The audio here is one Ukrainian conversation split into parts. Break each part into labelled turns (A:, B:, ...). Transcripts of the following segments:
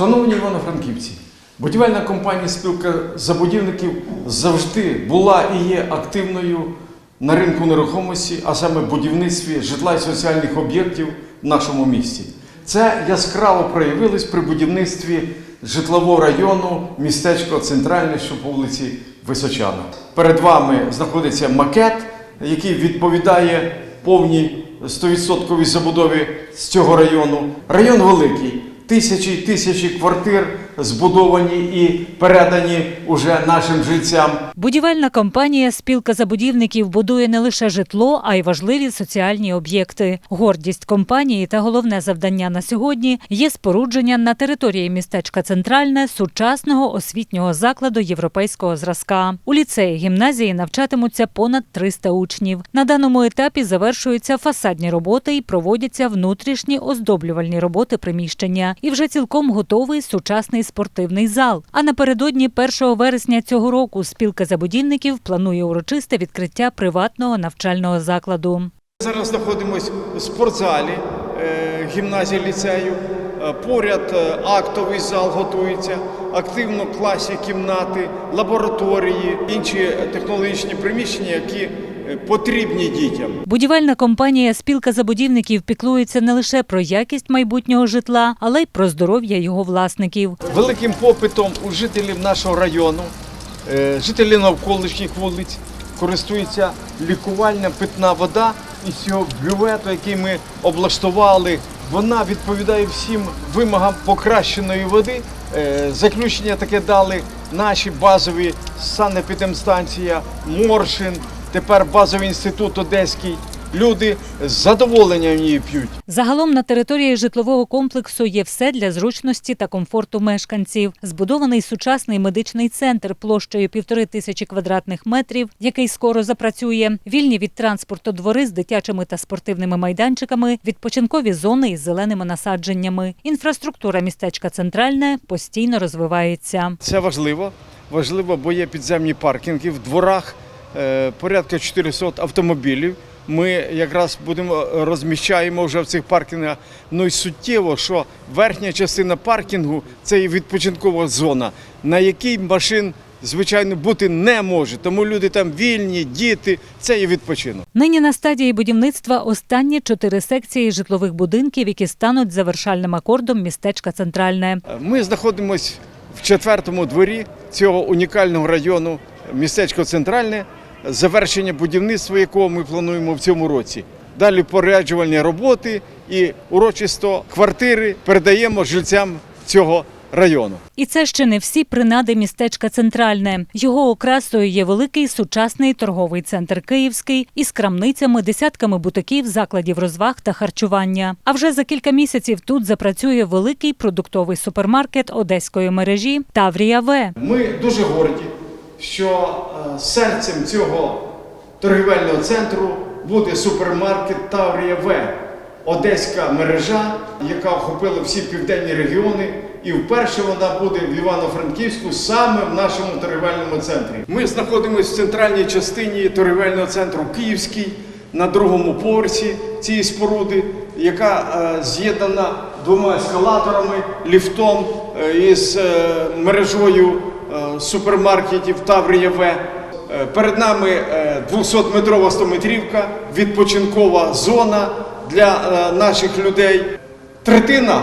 A: Шановні івано-франківці, будівельна компанія спілка забудівників завжди була і є активною на ринку нерухомості, а саме будівництві житла і соціальних об'єктів в нашому місті. Це яскраво проявилось при будівництві житлового району містечко Центральне, що по вулиці Височана. Перед вами знаходиться макет, який відповідає повній 100% забудові з цього району. Район великий, тисячі й тисячі квартир збудовані і передані уже нашим жильцям.
B: Будівельна компанія Спілка забудівників будує не лише житло, а й важливі соціальні об'єкти. Гордість компанії та головне завдання на сьогодні є спорудження на території містечка Центральне сучасного освітнього закладу європейського зразка. У ліцеї гімназії навчатимуться понад 300 учнів. На даному етапі завершуються фасадні роботи і проводяться внутрішні оздоблювальні роботи приміщення. І вже цілком готовий сучасний спортивний зал. А напередодні 1 вересня цього року спілка забудівників планує урочисте відкриття приватного навчального закладу.
A: Зараз знаходимося в спортзалі е, гімназії ліцею. Е, Поряд е, актовий зал готується, активно класні кімнати, лабораторії, інші технологічні приміщення, які потрібні дітям.
B: Будівельна компанія Спілка забудівників піклується не лише про якість майбутнього житла, але й про здоров'я його власників.
A: Великим попитом у жителів нашого району, е, жителі навколишніх вулиць користується лікувальна питна вода із цього бювету, який ми облаштували. Вона відповідає всім вимогам покращеної води. Е, Заключення таке дали наші базові санепідемстанція, Моршин, тепер базовий інститут Одеський. Люди з задоволенням її п'ють.
B: Загалом на території житлового комплексу є все для зручності та комфорту мешканців. Збудований сучасний медичний центр площею півтори тисячі квадратних метрів, який скоро запрацює. Вільні від транспорту двори з дитячими та спортивними майданчиками, відпочинкові зони із зеленими насадженнями. Інфраструктура містечка Центральне постійно розвивається.
A: Це важливо. Важливо, бо є підземні паркінги в дворах, порядка 400 автомобілів. Ми якраз будемо е, розміщаємо вже в цих паркінгах. Ну і суттєво, що верхня частина паркінгу це і відпочинкова зона, на якій машин, звичайно, бути не може. Тому люди там вільні, діти, це і відпочинок.
B: Нині на стадії будівництва останні чотири секції житлових будинків, які стануть завершальним акордом містечка Центральне.
A: Ми знаходимося в четвертому дворі цього унікального району містечко Центральне, завершення будівництва якого ми плануємо в цьому році. Далі поряджувальні роботи і урочисто квартири передаємо жильцям цього району.
B: І це ще не всі принади містечка Центральне. Його окрасою є великий сучасний торговий центр Київський із крамницями, десятками бутиків, закладів розваг та харчування. А вже за кілька місяців тут запрацює великий продуктовий супермаркет одеської мережі Таврія В.
A: Ми дуже горді, що е, серцем цього торгівельного центру буде супермаркет Таврія В. Одеська мережа, яка охопила всі південні регіони, і вперше вона буде в Івано-Франківську саме в нашому торгівельному центрі. Ми знаходимося в центральній частині торгівельного центру Київський на другому поверсі цієї споруди, яка е, з'єднана двома ескалаторами, ліфтом е, із мережою супермаркетів Таврія В. Е, Перед нами е, 200-метрова 100-метрівка, відпочинкова зона для е, наших людей. Третина,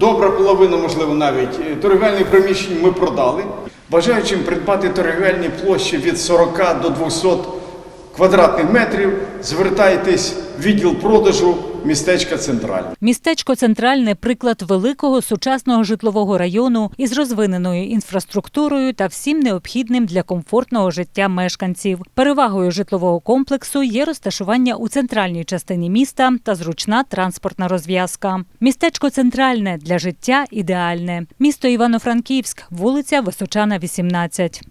A: добра половина, можливо, навіть е, торгівельних приміщень ми продали. Бажаючим придбати торгівельні площі від 40 до 200 квадратних метрів, звертайтесь в відділ продажу містечка Центральне.
B: Містечко Центральне приклад великого сучасного житлового району із розвиненою інфраструктурою та всім необхідним для комфортного життя мешканців. Перевагою житлового комплексу є розташування у центральній частині міста та зручна транспортна розв'язка. Містечко Центральне для життя ідеальне. Місто Івано-Франківськ, вулиця Височана, 18.